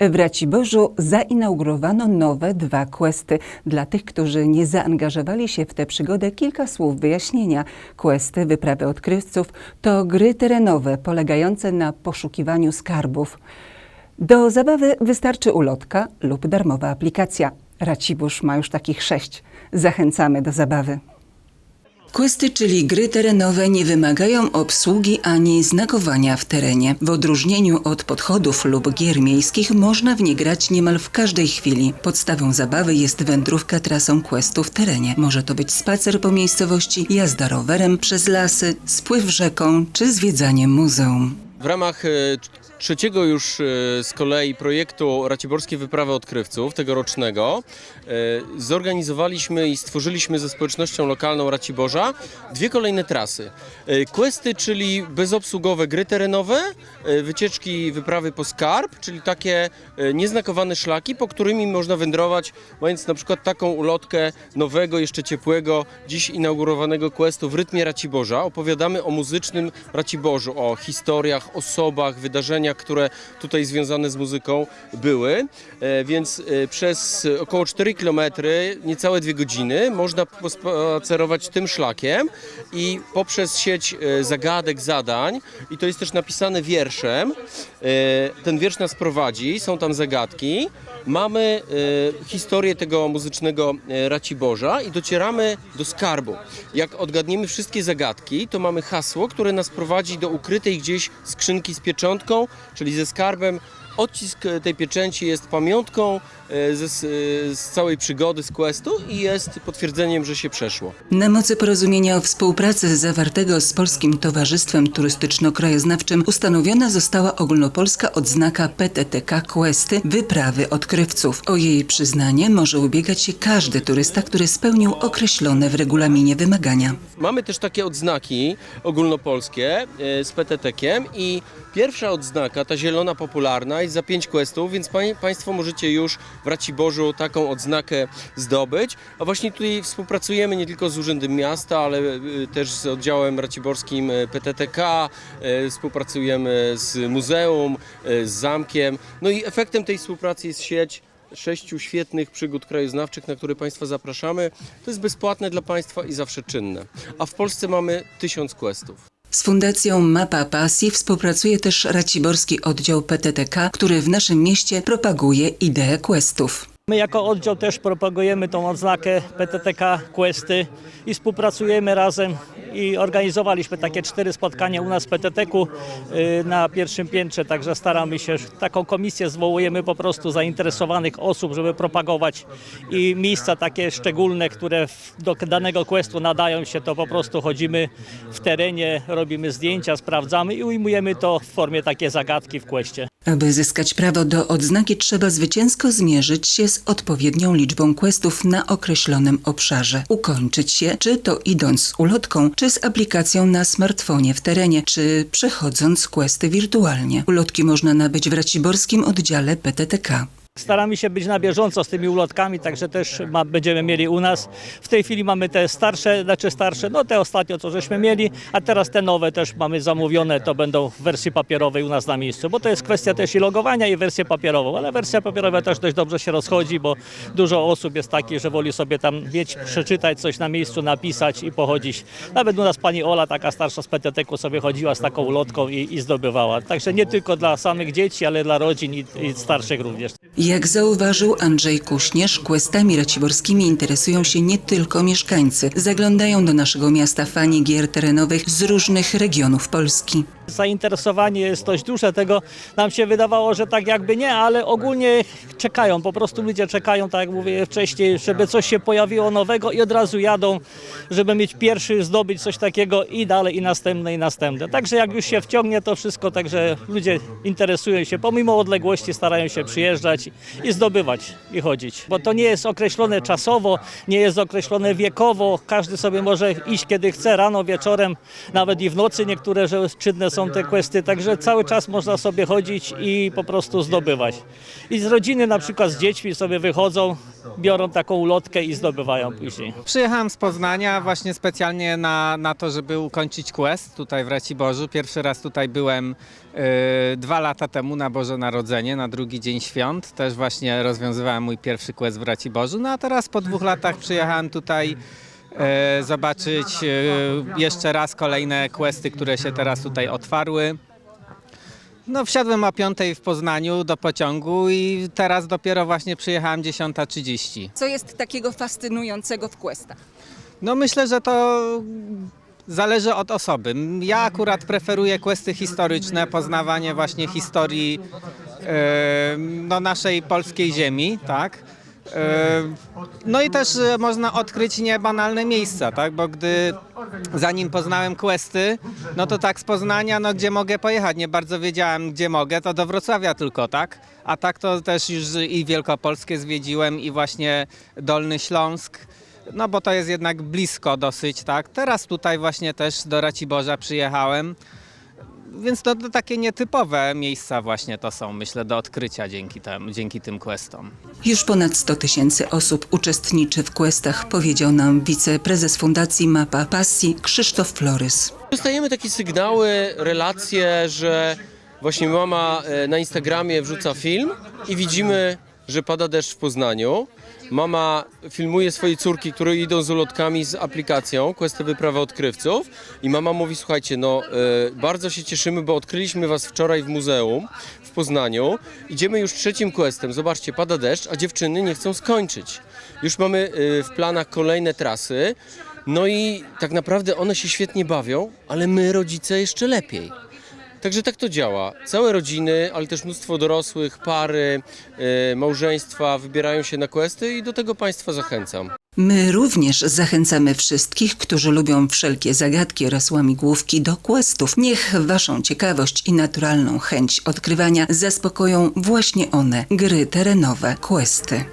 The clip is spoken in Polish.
W Raciborzu zainaugurowano nowe dwa questy. Dla tych, którzy nie zaangażowali się w tę przygodę, kilka słów wyjaśnienia. Questy, wyprawy odkrywców, to gry terenowe polegające na poszukiwaniu skarbów. Do zabawy wystarczy ulotka lub darmowa aplikacja. Racibórz ma już takich sześć. Zachęcamy do zabawy. Questy, czyli gry terenowe, nie wymagają obsługi ani znakowania w terenie. W odróżnieniu od podchodów lub gier miejskich można w nie grać niemal w każdej chwili. Podstawą zabawy jest wędrówka trasą questu w terenie. Może to być spacer po miejscowości, jazda rowerem przez lasy, spływ rzeką czy zwiedzanie muzeum. W ramach e, trzeciego już e, z kolei projektu Raciborskie Wyprawy Odkrywców tegorocznego e, zorganizowaliśmy i stworzyliśmy ze społecznością lokalną Raciborza dwie kolejne trasy. E, Questy, czyli bezobsługowe gry terenowe, wycieczki, wyprawy po skarb, czyli takie nieznakowane szlaki, po którymi można wędrować, mając na przykład taką ulotkę nowego, jeszcze ciepłego, dziś inaugurowanego questu w rytmie Raciborza. Opowiadamy o muzycznym Raciborzu, o historiach, osobach, wydarzeniach, które tutaj związane z muzyką były. E, Więc e, przez około 4 km, niecałe dwie godziny, można pospacerować tym szlakiem i poprzez sieć e, zagadek, zadań, i to jest też napisane wierszem, ten wiersz nas prowadzi, są tam zagadki. Mamy historię tego muzycznego Raciborza i docieramy do skarbu. Jak odgadniemy wszystkie zagadki, to mamy hasło, które nas prowadzi do ukrytej gdzieś skrzynki z pieczątką, czyli ze skarbem. Odcisk e, tej pieczęci jest pamiątką e, z, e, z całej przygody, z questu i jest potwierdzeniem, że się przeszło. Na mocy porozumienia o współpracy zawartego z Polskim Towarzystwem Turystyczno-Krajoznawczym ustanowiona została ogólnopolska odznaka PTTK Questy Wyprawy Odkrywców. O jej przyznanie może ubiegać się każdy turysta, który spełnił określone w regulaminie wymagania. Mamy też takie odznaki ogólnopolskie z PTT-kiem i pierwsza odznaka, ta zielona popularna, jest za 5 questów, więc pań, Państwo możecie już w Raciborzu taką odznakę zdobyć. A właśnie tutaj współpracujemy nie tylko z Urzędem Miasta, ale e, też z oddziałem raciborskim e, PTTK, e, współpracujemy z muzeum, z zamkiem. No i efektem tej współpracy jest sieć sześciu świetnych przygód krajoznawczych, na które Państwa zapraszamy. To jest bezpłatne dla Państwa i zawsze czynne. A w Polsce mamy tysiąc questów. Z Fundacją Mapa Pasji współpracuje też Raciborski Oddział PTTK, który w naszym mieście propaguje ideę questów. My jako oddział też propagujemy tą odznakę PTTK Questy i współpracujemy razem i organizowaliśmy takie cztery spotkania u nas w PTTK-u y, na pierwszym piętrze, także staramy się, taką komisję zwołujemy po prostu zainteresowanych osób, żeby propagować i miejsca takie szczególne, które do danego questu nadają się, to po prostu chodzimy w terenie, robimy zdjęcia, sprawdzamy i ujmujemy to w formie takie zagadki w questie. Aby zyskać prawo do odznaki, trzeba zwycięsko zmierzyć się z odpowiednią liczbą questów na określonym obszarze. Ukończyć je, czy to idąc z ulotką, czy z aplikacją na smartfonie w terenie, czy przechodząc questy wirtualnie. Ulotki można nabyć w raciborskim oddziale PTTK. Staramy się być na bieżąco z tymi ulotkami, także też ma, będziemy mieli u nas. W tej chwili mamy te starsze, znaczy starsze, no te ostatnio co żeśmy mieli, a teraz te nowe też mamy zamówione, to będą w wersji papierowej u nas na miejscu, bo to jest kwestia też i logowania i wersję papierową, ale wersja papierowa też dość dobrze się rozchodzi, bo dużo osób jest takich, że woli sobie tam mieć, przeczytać coś na miejscu, napisać i pochodzić. Nawet u nas pani Ola, taka starsza z PTT-ku sobie chodziła z taką ulotką i, i zdobywała. Także nie tylko dla samych dzieci, ale dla rodzin i, i starszych również. Jak zauważył Andrzej Kuśnierz, questami raciborskimi interesują się nie tylko mieszkańcy. Zaglądają do naszego miasta fani gier terenowych z różnych regionów Polski. Zainteresowanie jest dość duże, tego nam się wydawało, że tak jakby nie, ale ogólnie czekają, po prostu ludzie czekają, tak jak mówię wcześniej, żeby coś się pojawiło nowego i od razu jadą, żeby mieć pierwszy, zdobyć coś takiego i dalej, i następne, i następne. Także jak już się wciągnie to wszystko, także ludzie interesują się, pomimo odległości starają się przyjeżdżać i zdobywać i chodzić. Bo to nie jest określone czasowo, nie jest określone wiekowo, każdy sobie może iść kiedy chce, rano, wieczorem, nawet i w nocy niektóre że czynne są są te questy, także cały czas można sobie chodzić i po prostu zdobywać. I z rodziny na przykład z dziećmi sobie wychodzą, biorą taką ulotkę i zdobywają później. Przyjechałem z Poznania właśnie specjalnie na, na to, żeby ukończyć quest tutaj w Raciborzu. Pierwszy raz tutaj byłem e, dwa lata temu na Boże Narodzenie, na drugi dzień świąt. Też właśnie rozwiązywałem mój pierwszy quest w Raciborzu. No a teraz po dwóch latach przyjechałem tutaj zobaczyć e, jeszcze raz kolejne questy, które się teraz tutaj otwarły. No wsiadłem o 5 w Poznaniu do pociągu i teraz dopiero właśnie przyjechałem 10.30. Co jest takiego fascynującego w questach? No myślę, że to zależy od osoby. Ja akurat preferuję questy historyczne, poznawanie właśnie historii e, no, naszej polskiej ziemi, tak? No i też e, można odkryć niebanalne miejsca, tak? Bo gdy zanim poznałem questy, no to tak z Poznania, no gdzie mogę pojechać, nie bardzo wiedziałem gdzie mogę, to do Wrocławia tylko, tak? A tak to też już i Wielkopolskie zwiedziłem i właśnie Dolny Śląsk. No bo to jest jednak blisko dosyć, tak? Teraz tutaj właśnie też do Raciborza przyjechałem. Więc to, to takie nietypowe miejsca właśnie to są, myślę, do odkrycia dzięki, tem, dzięki tym questom. Już ponad 100 tysięcy osób uczestniczy w questach, powiedział nam wiceprezes Fundacji Mapa Pasji Krzysztof Florys. Dostajemy takie sygnały, relacje, że właśnie mama e, na Instagramie wrzuca film i widzimy, że pada deszcz w Poznaniu. Mama filmuje swoje córki, które idą z ulotkami z aplikacją Questy Wyprawy Odkrywców i mama mówi, słuchajcie, no e, bardzo się cieszymy, bo odkryliśmy was wczoraj w muzeum w Poznaniu. Idziemy już trzecim questem, zobaczcie, pada deszcz, a dziewczyny nie chcą skończyć. Już mamy e, w planach kolejne trasy. No i tak naprawdę one się świetnie bawią, ale my, rodzice, jeszcze lepiej. Także tak to działa. Całe rodziny, ale też mnóstwo dorosłych, pary, e, małżeństwa wybierają się na questy i do tego Państwa zachęcam. My również zachęcamy wszystkich, którzy lubią wszelkie zagadki oraz łamigłówki do questów. Niech waszą ciekawość i naturalną chęć odkrywania zaspokoją właśnie one, gry terenowe, questy.